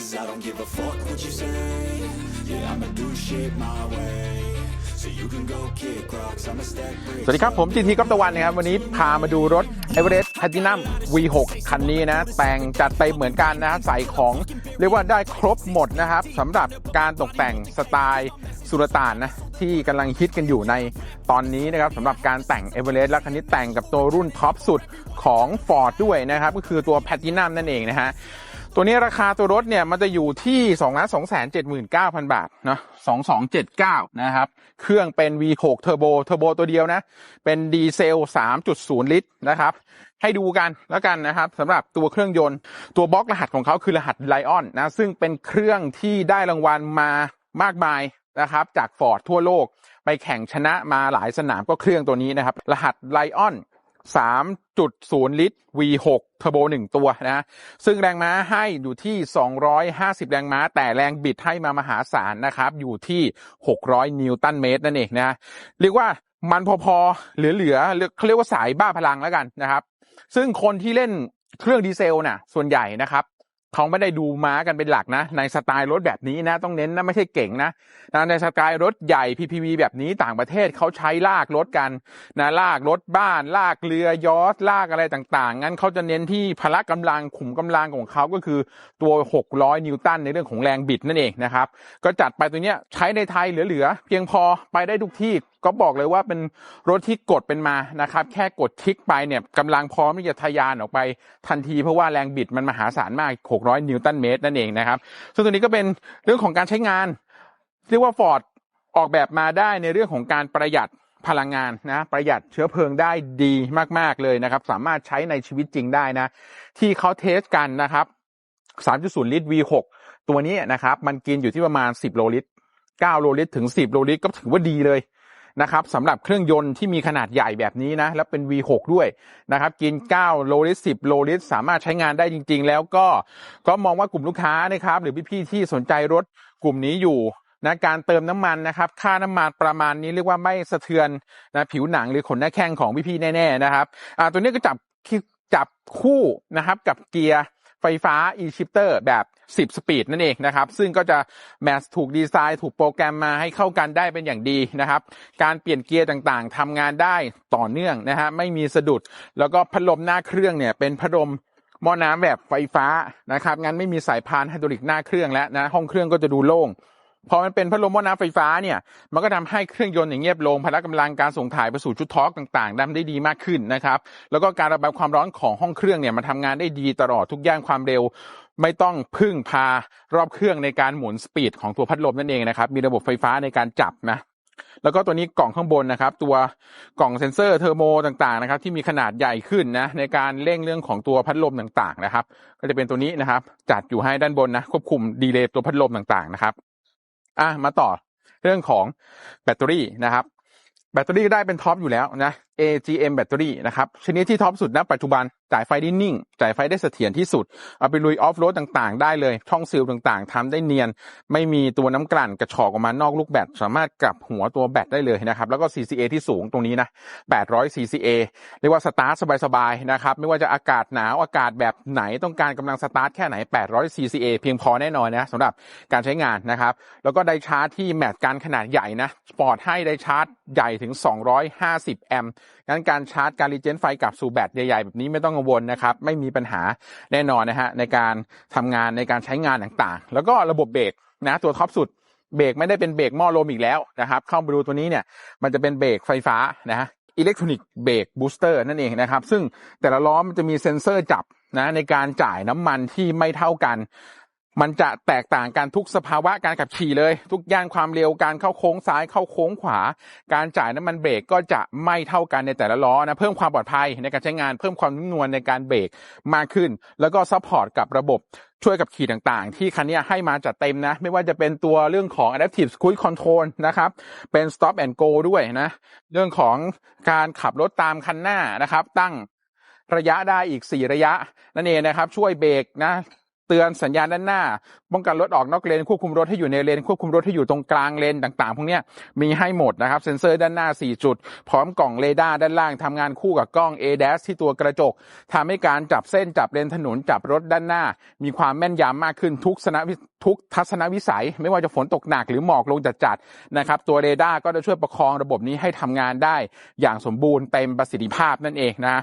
Cause I don't give a fuck what you say Yeah, I'ma do shit my way So you can go kick rocks, I'ma stack bricks สวัสดีครับ ผมจีทีก๊อฟตะวันนะครับ วันนี้พามาดูรถ e v e r e s t Platinum V6 คันนี้นะ แต่งจัดเต็มเหมือนกันนะใส่ของ เรียกว่าได้ครบหมดนะครับสำหรับการตกแต่งสไตล์สุลต่านนะ ที่กำลังฮิตกันอยู่ในตอนนี้นะครับสำหรับการแต่ง e v e r e s t และคันนี้แต่งกับตัวรุ่นท็อปสุดของ Ford ด้วยนะครับ ก็คือตัว Platinum นั่นเองนะฮะ ตัวนี้ราคาตัวรถเนี่ยมันจะอยู่ที่2ล้าน2 7 9 0 0 0บาทเนาะ2279นะครับ เครื่องเป็น V6 เทอร์โบเทอร์โบตัวเดียวนะ เป็นดีเซล 3.0 ลิตรนะครับ ให้ดูกันแล้วกันนะครับสำหรับตัวเครื่องยนต์ตัวบล็อกรหัสของเขาคือรหัสไลออนนะซึ่งเป็นเครื่องที่ได้รางวัลมามากมายนะครับจากฟอร์ดทั่วโลก ไปแข่งชนะมาหลายสนามก็เครื่องตัวนี้นะครับ รหัสไลออน 3.0 ลิตร V6 เทอร์โบ1ตัวนะซึ่งแรงม้าให้อยู่ที่ 250 แรงม้า แต่แรงบิดให้มามหาศาลนะครับ อยู่ที่ 600 นิวตันเมตรนั่นเองนะเรียกว่ามันพอๆ เหลือๆเขาเรียกว่าสายบ้าพลังแล้วกันนะครับ ซึ่งคนที่เล่นเครื่องดีเซลน่ะ ส่วนใหญ่นะครับ เขาไม่ได้ดูม้ากันเป็นหลักนะ ในสไตล์รถแบบนี้นะ ต้องเน้นนะไม่ใช่เก่งนะนะในสไตล์รถใหญ่ PPV แบบนี้ต่างประเทศเขาใช้ลากรถกันนะลากรถบ้าน ลากเรือยอชต์ลากอะไรต่างๆ งั้นเขาจะเน้นที่พละกำลังขุมกำลังของเขาก็คือตัว 600 นิวตันในเรื่องของแรงบิดนั่นเองนะครับ ก็จัดไปตัวเนี้ยใช้ในไทยเหลือๆเพียงพอไปได้ทุกที่ ก็บอกเลยว่าเป็นรถที่กดเป็นมานะครับ แค่กดคลิกไปเนี่ยกำลังพร้อมที่จะทะยานออกไปทันทีเพราะว่าแรงบิดมันมหาศาลมาก 600 นิวตันเมตรนั่นเองนะครับ ซึ่งตัวนี้ก็เป็นเรื่องของการใช้งาน เรียกว่าฟอร์ดออกแบบมาได้ในเรื่องของการประหยัดพลังงานนะประหยัดเชื้อเพลิงได้ดีมากๆเลยนะครับ สามารถใช้ในชีวิตจริงได้นะ ที่เขาเทสกันนะครับ 3.0 ลิตร V6 ตัวนี้นะครับ มันกินอยู่ที่ประมาณ 10 โลลิตร 9 โลลิตรถึง 10 โลลิตรก็ถือว่าดีเลย นะครับสำหรับเครื่องยนต์ที่มีขนาดใหญ่แบบนี้นะ แล้วเป็น V6 ด้วยนะครับกิน 9 โลลิตร10 โลลิตร สามารถใช้งานได้จริง ๆ แล้วก็ก็มองว่ากลุ่มลูกค้านะครับ หรือพี่ๆที่สนใจรถกลุ่มนี้อยู่นะการเติมน้ำมันนะครับ ค่าน้ำมันประมาณนี้เรียกว่าไม่สะเทือนนะผิวหนังหรือขนหน้าแข้งของพี่ๆแน่ ๆ นะครับอ่าตัวนี้ก็จับจับคู่นะครับกับเกียร์ ไฟฟ้า e-shifter แบบ 10 สปีดนั่นเองนะครับ ซึ่งก็จะแมสถูกดีไซน์ ถูกโปรแกรมมาให้เข้ากันได้เป็นอย่างดีนะครับ การเปลี่ยนเกียร์ต่างๆทำงานได้ต่อเนื่องนะฮะไม่มีสะดุด แล้วก็พัดลมหน้าเครื่องเนี่ยเป็นพัดลมหม้อน้ำแบบไฟฟ้านะครับ งั้นไม่มีสายพานไฮดรอลิกหน้าเครื่องแล้วนะ ห้องเครื่องก็จะดูโล่ง พอมันเป็นพัดลมหม้อน้ำไฟฟ้าเนี่ย มันก็ทำให้เครื่องยนต์อย่างเงียบลง พละกำลังการส่งถ่ายไปสู่ชุดทอร์กต่างๆทำได้ดีมากขึ้นนะครับ แล้วก็การระบายความร้อนของห้องเครื่องเนี่ยมันทำงานได้ดีตลอดทุกย่านความเร็ว ไม่ต้องพึ่งพารอบเครื่องในการหมุนสปีดของตัวพัดลมนั่นเองนะครับ มีระบบไฟฟ้าในการจับนะแล้วก็ตัวนี้กล่องข้างบนนะครับ ตัวกล่องเซ็นเซอร์เทอร์โมต่างๆนะครับ ที่มีขนาดใหญ่ขึ้นนะในการเร่งเรื่องของตัวพัดลมต่างๆนะครับ ก็จะเป็นตัวนี้นะครับ จัดอยู่ให้ด้านบนนะควบคุมดีเลย์ตัวพัดลมต่างๆนะครับ อะมาต่อเรื่องของแบตเตอรี่นะครับ แบตเตอรี่ได้เป็นท็อปอยู่แล้วนะ AGM แบตเตอรี่นะครับชนิดที่ท็อปสุดณปัจจุบันจ่ายไฟได้นิ่ง จ่ายไฟได้เสถียรที่สุด เอาไปลุยออฟโรดต่างๆ ได้เลย ช่องซีลต่างๆทำได้เนียน ไม่มีตัวน้ำกลั่นกระชอกออกมานอกลูกแบต สามารถกลับหัวตัวแบตได้เลยนะครับ แล้วก็ CCA ที่สูงตรงนี้นะ 800 CCA เรียกว่าสตาร์ทสบายๆ นะครับ ไม่ว่าจะอากาศหนาวอากาศแบบไหนต้องการกำลังสตาร์ทแค่ไหน 800 CCA เพียงพอแน่นอนนะสำหรับการใช้งานนะครับ แล้วก็ได้ชาร์จที่แมทการขนาดใหญ่นะสปอร์ตให้ได้ชาร์จใหญ่ถึง 250 แอมป์งั้นการชาร์จการรีเจนไฟกลับสู่แบตใหญ่ๆ แบบนี้ไม่ต้องกังวลนะครับ ไม่มีปัญหาแน่นอนนะฮะในการทำงานในการใช้งานต่างๆ แล้วก็ระบบเบรกนะตัวท็อปสุดเบรกไม่ได้เป็นเบรกหม้อลมอีกแล้วนะครับเข้ามาดูตัวนี้เนี่ยมันจะเป็นเบรกไฟฟ้านะฮะอิเล็กทรอนิกส์เบรกบูสเตอร์นั่นเองนะครับ ซึ่งแต่ละล้อมันจะมีเซ็นเซอร์จับนะในการจ่ายน้ำมันที่ไม่เท่ากัน มันจะแตกต่างกันทุกสภาวะการขับขี่เลย ทุกย่านความเร็วการเข้าโค้งซ้ายเข้าโค้งขวา การจ่ายน้ำมันเบรกก็จะไม่เท่ากันในแต่ละล้อนะเพิ่มความปลอดภัยในการใช้งานเพิ่มความนุ่มนวลในการเบรกมากขึ้น แล้วก็ซัพพอร์ตกับระบบช่วยกับขี่ต่างๆ ที่คันนี้ให้มาจัดเต็มนะ ไม่ว่าจะเป็นตัวเรื่องของ adaptive cruise control นะครับ เป็น stop and go ด้วยนะ เรื่องของการขับรถตามคันหน้านะครับ ตั้งระยะได้อีก 4 ระยะ นั่นเองนะครับ ช่วยเบรกนะ เตือนสัญญาณด้านหน้า ป้องกันรถออกนอกเลนควบคุมรถให้อยู่ในเลนควบคุมรถให้อยู่ตรงกลางเลนต่างๆ พวกนี้มีให้หมดนะครับเซ็นเซอร์ด้านหน้า 4 จุด พร้อมกล่องเรดาร์ด้านล่างทำงานคู่กับกล้อง ADAS ที่ตัวกระจกทำให้การจับเส้นจับเลนถนนจับรถด้านหน้า มีความแม่นยำมากขึ้นทุกสนวิทุกทัศนวิสัย ไม่ว่าจะฝนตกหนักหรือหมอกลงจัดๆนะครับตัวเรดาร์ก็จะช่วยประคองระบบนี้ให้ทำงานได้ อย่างสมบูรณ์เต็มประสิทธิภาพนั่นเองนะ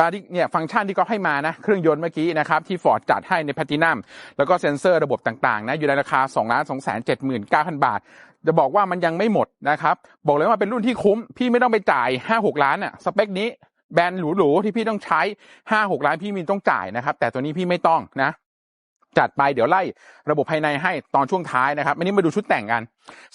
ตาที่เนี่ยฟังก์ชันที่เขาให้มานะเครื่องยนต์เมื่อกี้นะครับที่ฟอร์ดจัดให้ในแพทินัมแล้วก็เซ็นเซอร์ระบบต่างๆนะอยู่ในราคา2ล้าน2 7 9 0 0 0 บาท จะบอกว่ามันยังไม่หมดนะครับ บอกเลยว่าเป็นรุ่นที่คุ้ม พี่ไม่ต้องไปจ่าย 5-6 ล้านอะสเปคนี้แบรนด์หรูๆที่พี่ต้องใช้ 5-6 ล้านพี่มีต้องจ่ายนะครับ แต่ตัวนี้พี่ไม่ต้องนะจัดไปเดี๋ยวไล่ระบบภายในให้ตอนช่วงท้ายนะครับอันนี้มาดูชุดแต่งกัน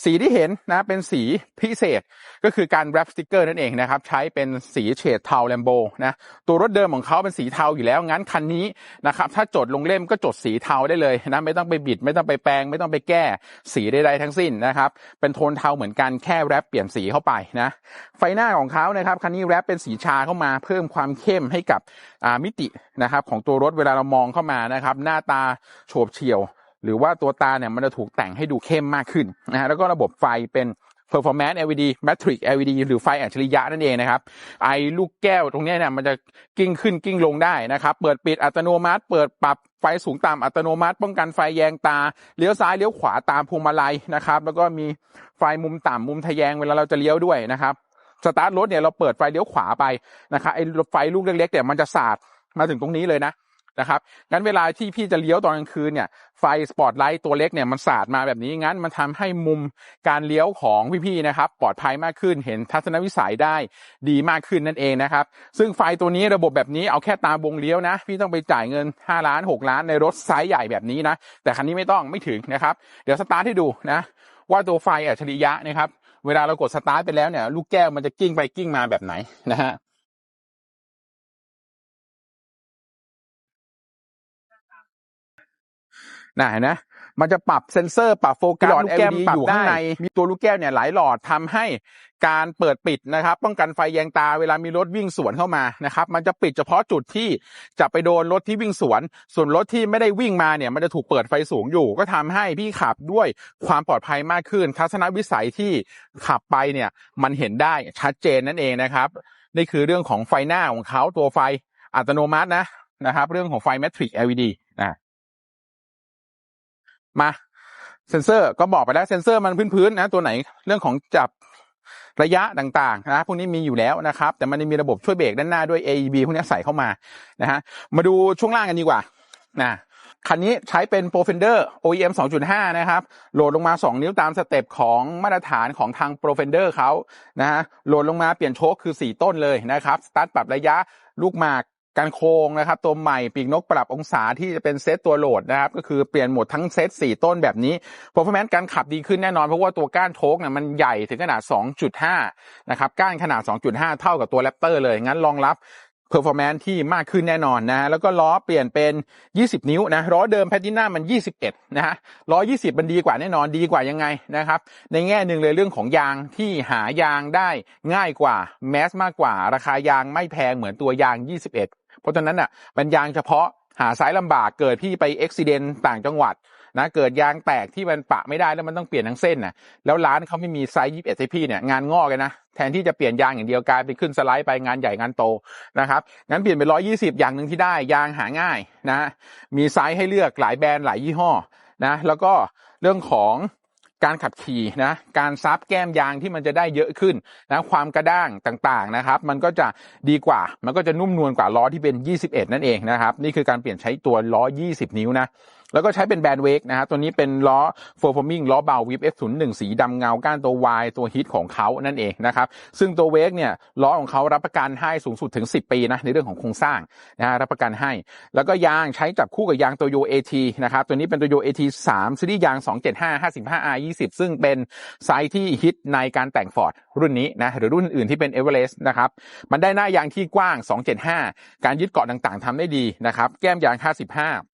สีที่เห็นนะเป็นสีพิเศษก็คือการแรปสติกเกอร์นั่นเองนะครับใช้เป็นสีเฉดเทาแลมโบนะตัวรถเดิมของเขาเป็นสีเทาอยู่แล้วงั้นคันนี้นะครับถ้าจดลงเล่มก็จดสีเทาได้เลยนะไม่ต้องไปบิด ไม่ต้องไปแปลง ไม่ต้องไปแก้สีใดๆทั้งสิ้นนะครับเป็นโทนเทาเหมือนกันแค่แรปเปลี่ยนสีเข้าไปนะไฟหน้าของเขานะครับคันนี้แรปเป็นสีชาเข้ามาเพิ่มความเข้มให้กับอ่ามิตินะครับของตัวรถเวลาเรามองเข้ามานะครับหน้าตาโฉบเฉี่ยว หรือว่าตัวตาเนี่ยมันจะถูกแต่งให้ดูเข้มมากขึ้นนะฮะแล้วก็ระบบไฟเป็น performance LED matrix LED หรือไฟอัจฉริยะนั่นเองนะครับ ไอลูกแก้วตรงนี้เนี่ยมันจะกิ้งขึ้นกิ้งลงได้นะครับ เปิดปิดอัตโนมัติ เปิดปรับไฟสูงต่ำอัตโนมัติ ป้องกันไฟแยงตา เลี้ยวซ้ายเลี้ยวขวาตามพวงมาลัยนะครับ แล้วก็มีไฟมุมต่ำมุมทะแยงเวลาเราจะเลี้ยวด้วยนะครับ สตาร์ทรถเนี่ยเราเปิดไฟเลี้ยวขวาไปนะครับไอ้ไฟลูกเล็กๆเนี่ยมันจะสาดมาถึงตรงนี้เลยนะ นะครับงั้นเวลาที่พี่จะเลี้ยวตอนกลางคืนเนี่ยไฟสปอตไลท์ตัวเล็กเนี่ยมันสาดมาแบบนี้งั้นมันทำให้มุมการเลี้ยวของพี่ๆนะครับปลอดภัยมากขึ้นเห็นทัศนวิสัยได้ดีมากขึ้นนั่นเองนะครับซึ่งไฟตัวนี้ระบบแบบนี้เอาแค่ตามวงเลี้ยวนะ พี่ต้องไปจ่ายเงิน 5 ล้าน 6 ล้านในรถไซส์ใหญ่แบบนี้นะ แต่คันนี้ไม่ต้องไม่ถึงนะครับเดี๋ยวสตาร์ทให้ดูนะว่าตัวไฟอัจฉริยะนะครับเวลาเรากดสตาร์ทไปแล้วเนี่ยลูกแก้วมันจะกิ้งไปกิ้งมาแบบไหนนะฮะ น่ะเห็นไหมมันจะปรับเซนเซอร์ปรับโฟกัสหลอดลูกแก้ว LED ปรับอยู่ได้ข้างในมีตัวลูกแก้วเนี่ยหลายหลอดทำให้การเปิดปิดนะครับ ป้องกันไฟแยงตาเวลามีรถวิ่งสวนเข้ามานะครับ มันจะปิดเฉพาะจุดที่จะไปโดนรถที่วิ่งสวน ส่วนรถที่ไม่ได้วิ่งมาเนี่ย มันจะถูกเปิดไฟสูงอยู่ ก็ทำให้พี่ขับด้วยความปลอดภัยมากขึ้น ทัศนวิสัยที่ขับไปเนี่ยมันเห็นได้ชัดเจนนั่นเองนะครับนี่คือเรื่องของไฟหน้าของเขาตัวไฟอัตโนมัตินะนะครับ เรื่องของไฟ Matrix LED นะ มาเซนเซอร์ก็บอกไปแล้วเซนเซอร์มันพื้นๆนะตัวไหนเรื่องของจับระยะต่างๆนะพวกนี้มีอยู่แล้วนะครับ แต่มันมีระบบช่วยเบรกด้านหน้าด้วย AEB พวกนี้ใส่เข้ามานะฮะมาดูช่วงล่างกันดีกว่านะคันนี้ใช้เป็น Profender OEM 2.5 นะครับ โหลดลงมา 2 นิ้วตามสเต็ปของมาตรฐานของทาง Profender เขานะฮะโหลดลงมาเปลี่ยนโชคคือ 4 ต้นเลยนะครับ สตาร์ทปรับระยะลูกหมาก การโค้งนะครับ ตัวใหม่ปีกนกปรับองศาที่จะเป็นเซตตัวโหลดนะครับ ก็คือเปลี่ยนโหมดทั้งเซต4 ต้นแบบนี้ performance การขับดีขึ้นแน่นอน เพราะว่าตัวก้านโชคเนี่ยมันใหญ่ถึงขนาด 2.5 นะครับ ก้านขนาด 2.5 เท่ากับตัวแรปเตอร์เลย งั้นรองรับ performance ที่มากขึ้นแน่นอนนะแล้วก็ล้อเปลี่ยนเป็น 20 นิ้วนะล้อเดิมแพทินัมมัน 21 นะฮะล้อ 20 มันดีกว่าแน่นอนดีกว่ายังไงนะครับ ในแง่หนึ่งเลยเรื่องของยางที่หายางได้ง่ายกว่าแมสมากกว่า ราคายางไม่แพงเหมือนตัวยาง 21 เพราะฉะนั้นอะเป็นยางเฉพาะหาไซส์ลำบากเกิดพี่ไปอุบิเหตุต่างจังหวัดนะเกิดยางแตกที่มันปะไม่ได้แล้วมันต้องเปลี่ยนทั้งเส้นน่ะแล้วร้านเขาไม่มีไซส์21ให้พี่เนี่ยงานงอกเลยนะแทนที่จะเปลี่ยนยางอย่างเดียวกลายไปขึ้นสไลด์ไปงานใหญ่งานโตนะครับงั้นเปลี่ยนเป็น120อย่างหนึ่งที่ได้ยางหาง่ายนะมีไซส์ให้เลือกหลายแบรนด์หลายยี่ห้อนะแล้วก็เรื่องของ การขับขี่นะการซับแก้มยางที่มันจะได้เยอะขึ้นนะความกระด้างต่างๆนะครับ มันก็จะดีกว่ามันก็จะนุ่มนวลกว่าล้อที่เป็น 21 นั่นเองนะครับ นี่คือการเปลี่ยนใช้ตัวล้อ 20 นิ้วนะ แล้วก็ใช้เป็นแบรนด์เวกนะฮะตัวนี้เป็นล้อ f o r forming ล้อเบาวิบ F01 สีดำเงาก้านตัว Y ตัวฮิตของเขานั่นเองนะครับซึ่งตัวเวกเนี่ยล้อของเขารับประกันให้สูงสุดถึง 10 ปีนะในเรื่องของโครงสร้างนะฮะรับประกันให้ แล้วก็ยางใช้จับคู่กับยางตัวโย AT นะครับตัวนี้เป็นตัวโย AT 3ซีรีส์ยาง 275 55 R 20 ซึ่งเป็นไซส์ที่ฮิตในการแต่งฟอร์ดรุ่นนี้นะหรือรุ่นอื่นที่เป็น Everest นะครับมันได้หน้ายางที่กว้าง 275 การยึดเกาะต่างๆทำได้ดีนะครับแก้มยาง 55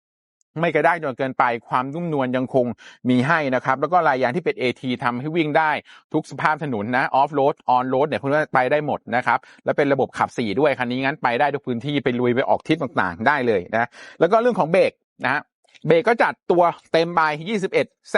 ไม่กระด้างจนเกินไปความนุ่มนวลยังคงมีให้นะครับ แล้วก็ลายยางที่เป็น AT ทำให้วิ่งได้ทุกสภาพถนนนะออฟโรดออนโรดเนี่ยคุณไปได้หมดนะครับ แล้วเป็นระบบขับสี่ด้วยคันนี้งั้นไปได้ทุกพื้นที่ไปลุยไปออกทิศต่างๆ ได้เลยนะแล้วก็เรื่องของเบรกนะ เบรกก็จัดตัวเต็มใบ 21 Z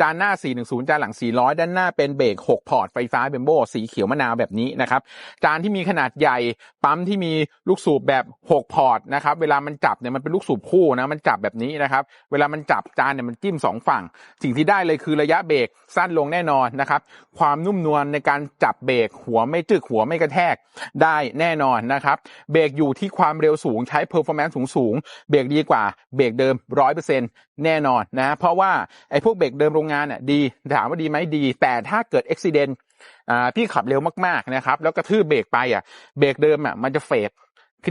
จานหน้า 410 จานหลัง 400 ด้านหน้าเป็นเบรก 6 พอร์ตไฟฟ้าเบมโบสีเขียวมะนาวแบบนี้นะครับ จานที่มีขนาดใหญ่ ปั๊มที่มีลูกสูบแบบ 6 พอร์ตนะครับ เวลามันจับเนี่ยมันเป็นลูกสูบคู่นะ มันจับแบบนี้นะครับ เวลามันจับจานเนี่ยมันจิ้ม 2 ฝั่ง สิ่งที่ได้เลยคือระยะเบรกสั้นลงแน่นอนนะครับ ความนุ่มนวลในการจับเบรกหัวไม่จึกหัวไม่กระแทกได้แน่นอนนะครับ เบรกอยู่ที่ความเร็วสูงใช้ performance สูงสูงๆเบรกดีกว่าเบรกเดิม100%แน่นอนนะ เพราะว่าไอ้พวกเบรกเดิมโรงงานน่ะดี ถามว่าดีไหมดี แต่ถ้าเกิดอุบิเหตุอ่าพี่ขับเร็วมากๆนะครับ แล้วกระทืบเบรกไปอะ เบรกเดิมอะมันจะเฟด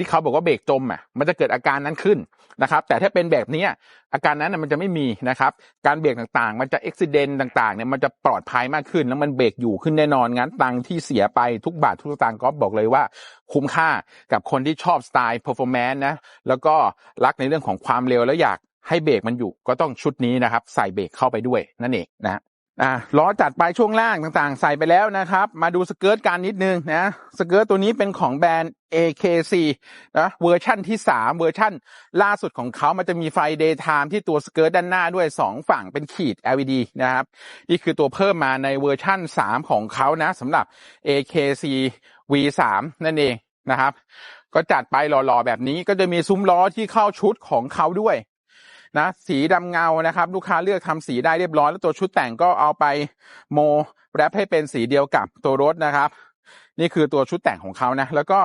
ที่เขาบอกว่าเบรกจมอะมันจะเกิดอาการนั้นขึ้นนะครับ แต่ถ้าเป็นแบบนี้อาการนั้นมันจะไม่มีนะครับ การเบรกต่างๆ มันจะอุบิเหตุต่างๆเนี่ยมันจะปลอดภัยมากขึ้น แล้วมันเบรกอยู่ขึ้นแน่นอนงั้นตังที่เสียไปทุกบาททุกตางค์ก็บอกเลยว่า คุ้มค่ากับคนที่ชอบสไตล์ performance นะแล้วก็รักในเรื่องของความเร็วแล้วอยาก ให้เบรกมันอยู่ก็ต้องชุดนี้นะครับ ใส่เบรกเข้าไปด้วยนั่นเองนะอ่าล้อจัดไปช่วงล่างต่างๆ ใส่ไปแล้วนะครับ มาดูสเกิร์ตกันนิดนึงนะสเกิร์ตตัวนี้เป็นของแบรนด์ AKC นะเวอร์ชั่นที่ 3 เวอร์ชั่น ล่าสุดของเขามันจะมีไฟ daytime ที่ตัวสเกิร์ตด้านหน้าด้วย 2 ฝั่งเป็นขีด LED นะครับ นี่คือตัวเพิ่มมาในเวอร์ชั่น 3 ของเขานะสำหรับ AKC V3 นั่นเองนะครับ ก็จัดไปหล่อๆแบบนี้ก็จะมีซุ้มล้อที่เข้าชุดของเขาด้วย นะสีดำเงานะครับ ลูกค้าเลือกทำสีได้เรียบร้อย แล้วตัวชุดแต่งก็เอาไปโมแรปให้เป็นสีเดียวกับตัวรถนะครับ นี่คือตัวชุดแต่งของเขานะ แล้วก็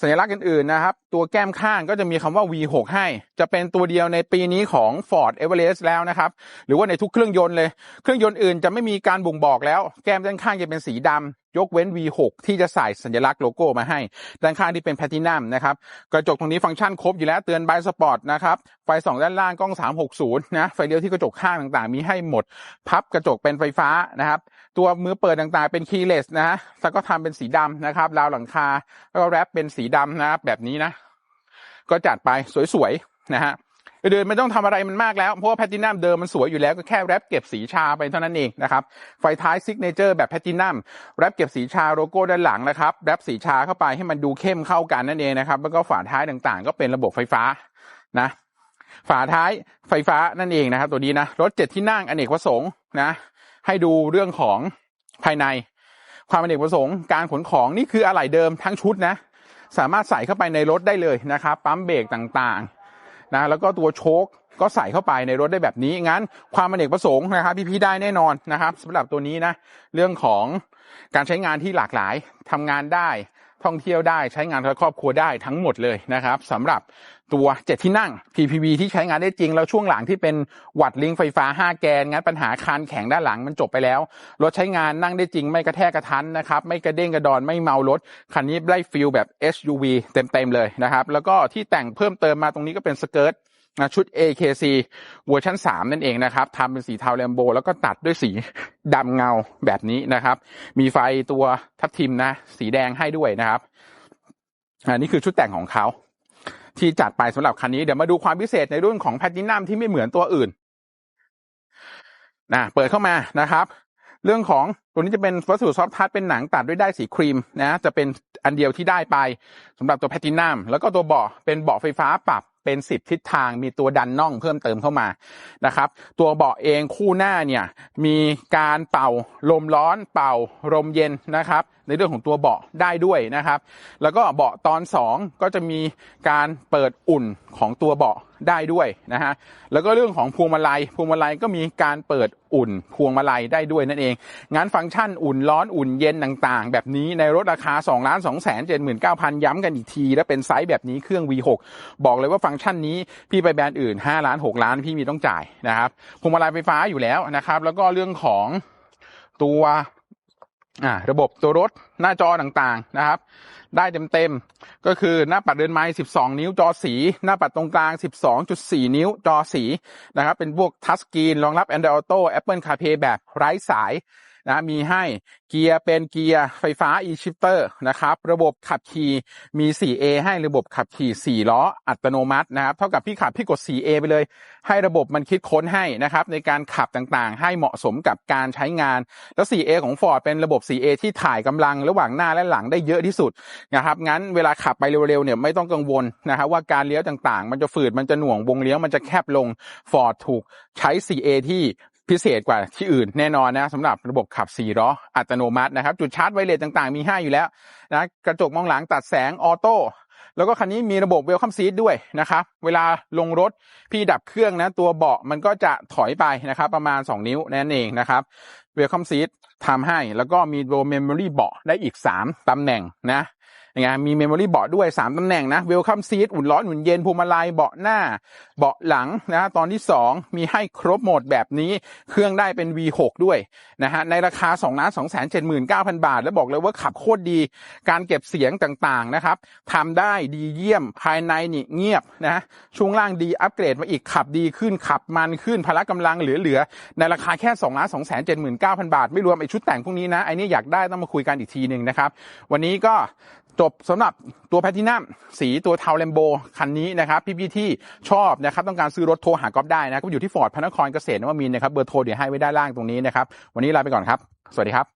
สัญลักษณ์อื่นๆนะครับ ตัวแก้มข้างก็จะมีคำว่า V6 ให้ จะเป็นตัวเดียวในปีนี้ของ Ford Everest แล้วนะครับ หรือว่าในทุกเครื่องยนต์เลย เครื่องยนต์อื่นจะไม่มีการบ่งบอกแล้ว แก้มด้านข้างจะเป็นสีดำ ยกเว้น V6 ที่จะใส่สัญลักษณ์โลโก้มาให้ ด้านข้างที่เป็นแพลตินัมนะครับกระจกตรงนี้ฟังก์ชันครบอยู่แล้วเตือนไบสปอร์ตนะครับไฟสองด้านล่างกล้อง 360 นะไฟเลี้ยวที่กระจกข้างต่างๆ มีให้หมด พับกระจกเป็นไฟฟ้านะครับ ตัวมือเปิดต่างๆ เป็นคีย์เลสนะฮะแล้วก็ทำเป็นสีดำนะครับราวหลังคาแล้วก็แรปเป็นสีดำนะครับแบบนี้นะ ก็จัดไปสวยๆนะฮะ เดินไม่ต้องทำอะไรมันมากแล้ว เพราะว่าแพลตินัมเดิมมันสวยอยู่แล้วก็แค่แรปเก็บสีชาไปเท่านั้นเองนะครับ ไฟท้ายซิกเนเจอร์แบบแพลตินัมแรปเก็บสีชาโลโก้ด้านหลังนะครับแรปสีชาเข้าไปให้มันดูเข้มเข้ากันนั่นเองนะครับ แล้วก็ฝาท้ายต่างๆ ก็เป็นระบบไฟฟ้านะฝาท้ายไฟฟ้านั่นเองนะครับ ตัวนี้นะรถเจ็ดที่นั่งอเนกประสงค์นะให้ดูเรื่องของภายใน ความอเนกประสงค์การขนของนี่คืออะไหล่เดิมทั้งชุดนะสามารถใส่เข้าไปในรถได้เลยนะครับ ปั๊มเบรกต่างๆ นะแล้วก็ตัวโชคก็ใส่เข้าไปในรถได้แบบนี้ งั้นความอเอกประสงค์นะครับพี่ๆได้แน่นอนนะครับสำหรับตัวนี้นะ เรื่องของการใช้งานที่หลากหลายทำงานได้ ท่องเที่ยวได้ใช้งานและครอบครัวได้ทั้งหมดเลยนะครับสำหรับตัวเจ็ดที่นั่ง PPV ที่ใช้งานได้จริง แล้วช่วงหลังที่เป็นวัดลิงไฟฟ้า 5 แกนงั้นปัญหาคานแข็งด้านหลังมันจบไปแล้ว รถใช้งานนั่งได้จริงไม่กระแทกกระทันนะครับ ไม่กระเด้งกระดอนไม่เมารถ คันนี้ได้ฟิลแบบ SUV เต็มๆเลยนะครับ แล้วก็ที่แต่งเพิ่มเติมมาตรงนี้ก็เป็นสเกิร์ต นะชุด AKC เวอร์ชัน3 นั่นเองนะครับทำเป็นสีเทาแลมโบ แล้วก็ตัดด้วยสีดำเงาแบบนี้นะครับ มีไฟตัวทับทิมนะ สีแดงให้ด้วยนะครับอันนี้คือชุดแต่งของเขาที่จัดไปสำหรับคันนี้ เดี๋ยวมาดูความพิเศษในรุ่นของแพ t ตินัมที่ไม่เหมือนตัวอื่นนะเปิดเข้ามานะครับ เรื่องของตัวนี้จะเป็นวัสดุซอฟท์ทัชเป็นหนังตัดด้วยได้สีครีมนะ จะเป็นอันเดียวที่ได้ไปสำหรับตัวแพ t ตินัมแล้วก็ตัวเบาะเป็นเบาะไฟฟ้าปรับ เป็นสิบทิศทางมีตัวดันน่องเพิ่มเติมเข้ามานะครับ ตัวเบาะเองคู่หน้าเนี่ยมีการเป่าลมร้อนเป่าลมเย็นนะครับในเรื่องของตัวเบาะได้ด้วยนะครับ แล้วก็เบาะตอนสองก็จะมีการเปิดอุ่นของตัวเบาะได้ด้วยนะฮะแล้วก็เรื่องของพวงมาลัย พวงมาลัยก็มีการเปิดอุ่น พวงมาลัยได้ด้วยนั่นเอง งานฟังก์ชันอุ่นร้อนอุ่นเย็นต่างๆ แบบนี้ในรถราคา2ล้าน2แสน79,000ย้ำกันอีกที และเป็นไซส์แบบนี้เครื่อง V6 บอกเลยว่าฟังก์ชันนี้พี่ไปแบรนด์อื่น5ล้าน6ล้านพี่มีต้องจ่ายนะครับพวงมาลัยไฟฟ้าอยู่แล้วนะครับ แล้วก็เรื่องของตัว อ่าระบบตัวรถหน้าจอต่างๆนะครับ ได้เต็มๆก็คือหน้าปัดเดินไม้12 นิ้วจอสี หน้าปัดตรงกลาง 12.4 นิ้วจอสีนะครับเป็นพวกทัชสกรีนรองรับ Android Auto Apple CarPlay แบบไร้สาย นะมีให้เกียร์เป็นเกียร์ไฟฟ้า e-shifter นะครับระบบขับขี่มี 4A ให้ระบบขับขี่ 4 ล้ออัตโนมัตินะครับเท่ากับพี่ขับพี่กด 4A ไปเลย ให้ระบบมันคิดค้นให้นะครับในการขับต่างๆ ให้เหมาะสมกับการใช้งาน แล้ว 4A ของ Ford เป็นระบบ 4A ที่ถ่ายกำลังระหว่างหน้าและหลังได้เยอะที่สุดนะครับงั้นเวลาขับไปเร็วๆเนี่ยไม่ต้องกังวลนะครับว่าการเลี้ยวต่างๆ มันจะฝืดมันจะหน่วงวงเลี้ยวมันจะแคบลง Ford ถูกใช้ 4A ที่ พิเศษกว่าที่อื่นแน่นอนนะสำหรับระบบขับ4ล้ออัตโนมัตินะครับ จุดชาร์จไวเลสต่างๆ มีให้อยู่แล้วนะกระจกมองหลังตัดแสงออโต้แล้วก็คันนี้มีระบบเวลคัมซี t ด้วยนะครับ เวลาลงรถพี่ดับเครื่องนะ ตัวเบาะมันก็จะถอยไปนะครับ ประมาณ 2 นิ้วนั่นเองนะครับเวลคัมซี t ทำให้ แล้วก็มีตัวเมมโมรี่เบาะได้อีก 3ตำแหน่งนะ ยังไงมีเมมโมรี่เบาะด้วย 3 ตำแหน่งนะเวลคัมซี t อุ่นร้อนอุ่นเย็นพวงมาลัยเบาะหน้า เบาะหลังนะตอนที่ 2 มีให้ครบโหมดแบบนี้ เครื่องได้เป็น V6 ด้วยนะฮะในราคา2ล้าน2 7 9 0 0 0 บาท แล้วบอกเลยว่าขับโคตรดีการเก็บเสียงต่างๆนะครับทำได้ดีเยี่ยมภายในนี่เงียบนะช่วงล่างดีอัปเกรดมาอีกขับดีขึ้นขับมันขึ้นพละกำลังเหลือๆในราคาแค่2ล้าน2 7 9 0 0 0บาท ไม่รวมไอชุดแต่งพวกนี้นะไอนี่อยากได้ต้องมาคุยกันอีกทีหนึ่งนะครับ วันนี้ก็ จบสำหรับตัวแพทินัมสีตัวเทาแลมโบคันนี้นะครับ พี่ๆที่ชอบนะครับต้องการซื้อรถโทรหากอฟได้นะก็อยู่ที่ฟอร์ดพระนครเกษตรนวมินนะครับเบอร์โทรเดี๋ยวให้ไว้ด้านล่างตรงนี้นะครับ วันนี้ลาไปก่อนครับ สวัสดีครับ